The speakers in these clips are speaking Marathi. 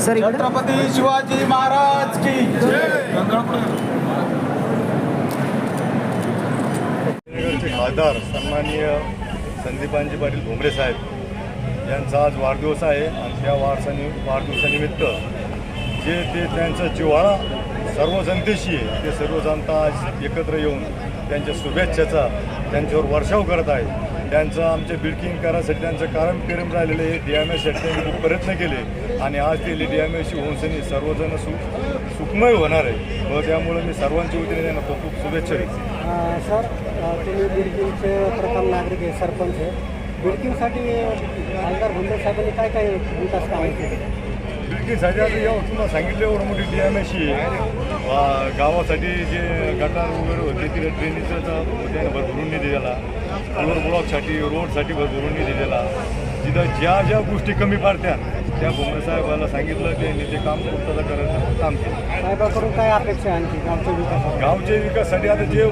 Sir Chhatrapati Shivaji Maharaj की खासदार सन्माननीय संदीपानजी पाटील भुमरे साहेब यांचा आज वाढदिवस आहे आणि त्या वारसानि वाढदिवसानिमित्त जे ते त्यांचा जिव्हाळा सर्व जनतेशी आहे ते सर्व जनता आज एकत्र येऊन त्यांच्या शुभेच्छाचा त्यांच्यावर वर्षाव करत आहे त्यांचं आमचे बिल्डिंग करायसाठी त्यांचं कारण प्रेम राहिलेलं हे डी एम एस त्यांनी खूप प्रयत्न केले. आणि आज ते डी एम एसची होऊन सर्वजण सु सुखमय होणार आहे. व त्यामुळे मी सर्वांच्या वतीने त्यांना खूप खूप शुभेच्छा देतो. सर तुम्ही बिडकिंगचे प्रथम नागरिक आहे सरपंच आहे. बिडकिंगसाठी आमदार भुंदे साहेबांनी काय काय विकास कामे केले? बिल्डिंगसाठी आता एवढं तुम्हाला सांगितलं एवढं मोठी डी एम एसची गावासाठी जे गटार वगैरे होते तिथे ड्रेनेजचा त्याने भरभरून निधी दिला फ्लोर ब्लॉकसाठी रोडसाठी भरभरून निधी दिला जिथं ज्या ज्या गोष्टी कमी पडत्या त्या भुमरे साहेबाला सांगितलं त्यांनी ते काम पूर्तता करायचं काम केलं. साहेबाकडून काय अपेक्षा आहे आणखी गावच्या विकासासाठी गावच्या विकासासाठी आता जे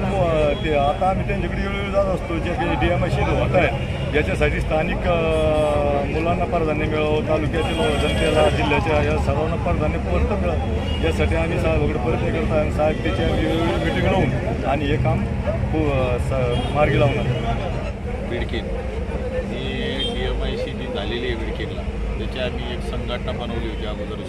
ते आता आम्ही त्यांच्याकडे वेळोवेळी जात असतो जे काही डी एम एसशी होत आहे याच्यासाठी स्थानिक मुलांना प्राधान्य मिळावं तालुक्यातील जनतेला जिल्ह्याच्या या सर्वांना प्राधान्य परत मिळावं. यासाठी आम्ही साहेबाकडे प्रयत्न करतो आणि साहेब त्याची आम्ही वेळोवेळी मिटिंग लावून आणि हे काम मार्गी लावणार. बिडकीन झालेली आहे बिडकीनला त्याची आम्ही एक संघटना बनवली होती अगोदर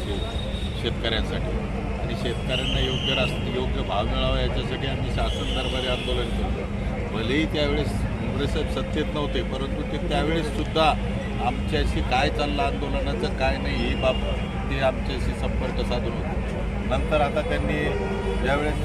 शेतकऱ्यांसाठी. आणि शेतकऱ्यांना योग्य रास योग्य भाव मिळावा याच्यासाठी आम्ही शासन दरबारी आंदोलन केलं. भलेही त्यावेळेस मुंबईसाहेब सत्तेत नव्हते परंतु ते त्यावेळेस सुद्धा आमच्याशी काय चाललं आंदोलनाचं काय नाही ही बाब ते आमच्याशी संपर्क साधून होते. नंतर आता त्यांनी ज्यावेळेस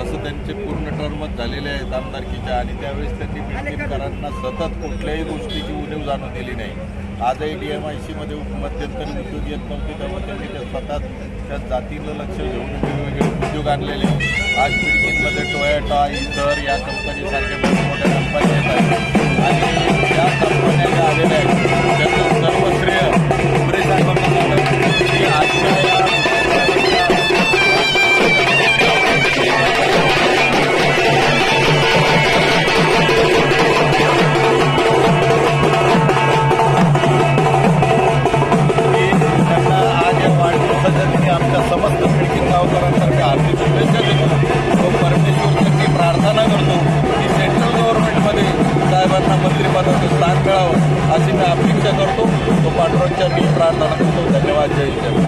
तसं त्यांचे पूर्ण टर्मच झालेले आहेत आमदारकीच्या आणि त्यावेळेस त्यांनी बिल्डिंगकरांना सतत कुठल्याही गोष्टीची उणीव जाणून दिली नाही. आजही डी एम आय सीमध्ये मध्यंतरी उद्योग येत नव्हते त्यामुळे त्यांनी त्या स्वतः त्या जातीला लक्ष घेऊन वेगवेगळे उद्योग आणलेले. आज बिल्डिंगमध्ये टोयटा इतर या कंपनीसारख्या मोठमोठ्या कंपन्या येत आहेत. आणि या कंपन्या ज्या आलेल्या आहेत खिडकी गावकरांतर्फे हार्दिक शुभेच्छा देतो. व परमेश्वर प्रार्थना करतो. की सेंट्रल गव्हर्नमेंटमध्ये साहेबांना मंत्रिपदाचं स्थान मिळावं अशी मी अपेक्षा करतो. तो पांडुरंगच्या मी प्रार्थना करतो. धन्यवाद. जय हिंद.